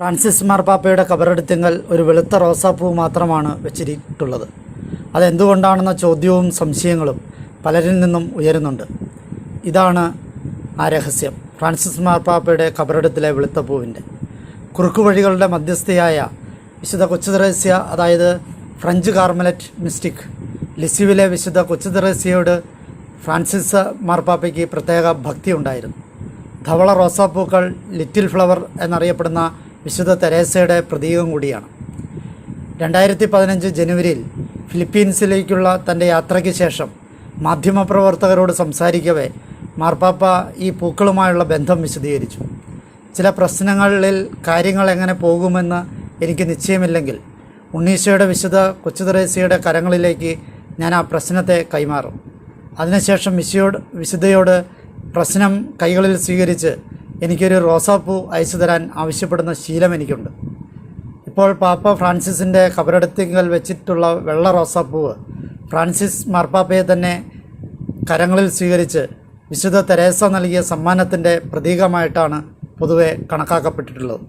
Francis മാർപ്പാപ്പയുടെ കബറെടുത്തിങ്കൽ ഒരു വെളുത്ത റോസാപ്പൂ മാത്രമാണ് വെച്ചിട്ടുള്ളത്. അതെന്തുകൊണ്ടാണെന്ന ചോദ്യവും സംശയങ്ങളും പലരിൽ നിന്നും ഉയരുന്നുണ്ട്. ഇതാണ് ആ രഹസ്യം. ഫ്രാൻസിസ് മാർപ്പാപ്പയുടെ കബറെടുത്തിലെ വെളുത്ത പൂവിന്റെ. കുറുക്കുവഴികളുടെ മധ്യസ്ഥയായ വിശുദ്ധ കൊച്ചുതെറേസ്യ അതായത് ഫ്രഞ്ച് കാർമലറ്റ് മിസ്റ്റിക് ലിസ്യുവിലെ വിശുദ്ധ കൊച്ചുതെറേസ്യയോട് ഫ്രാൻസിസ് മാർപ്പാപ്പയ്ക്ക് പ്രത്യേക ഭക്തി ഉണ്ടായിരുന്നു ധവള റോസാപ്പൂക്കൾ ലിറ്റിൽ ഫ്ലവർ എന്നറിയപ്പെടുന്ന വിശുദ്ധ തെരേസയുടെ പ്രതീകം കൂടിയാണ്. രണ്ടായിരത്തി പതിനഞ്ച് ജനുവരിയിൽ ഫിലിപ്പീൻസിലേക്കുള്ള തന്റെ യാത്രയ്ക്ക് ശേഷം മാധ്യമപ്രവർത്തകരോട് സംസാരിക്കവേ മാർപ്പാപ്പ ഈ പൂക്കളുമായുള്ള ബന്ധം വിശദീകരിച്ചു. ചില പ്രശ്നങ്ങളിൽ കാര്യങ്ങൾ എങ്ങനെ പോകുമെന്ന് എനിക്ക് നിശ്ചയമില്ലെങ്കിൽ ഉണ്ണീശോയുടെ വിശുദ്ധ കൊച്ചുതെറേസ്യയുടെ കരങ്ങളിലേക്ക് ഞാൻ ആ പ്രശ്നത്തെ കൈമാറും. അതിനുശേഷം മിശയോട് വിശുദ്ധയോട് പ്രശ്നം കൈകളിൽ സ്വീകരിച്ച് എനിക്കൊരു റോസാപ്പൂ അയച്ചു തരാൻ ആവശ്യപ്പെടുന്ന ശീലം എനിക്കുണ്ട്. ഇപ്പോൾ പാപ്പ ഫ്രാൻസിസിന്റെ കബറടത്തിങ്കൽ വെച്ചിട്ടുള്ള വെള്ള റോസാപ്പൂവ് ഫ്രാൻസിസ് മാർപ്പാപ്പയെ തന്നെ കരങ്ങളിൽ സ്വീകരിച്ച് വിശുദ്ധ തെരേസ നൽകിയ സമ്മാനത്തിന്റെ പ്രതീകമായിട്ടാണ് പൊതുവെ കണക്കാക്കപ്പെട്ടിട്ടുള്ളത്.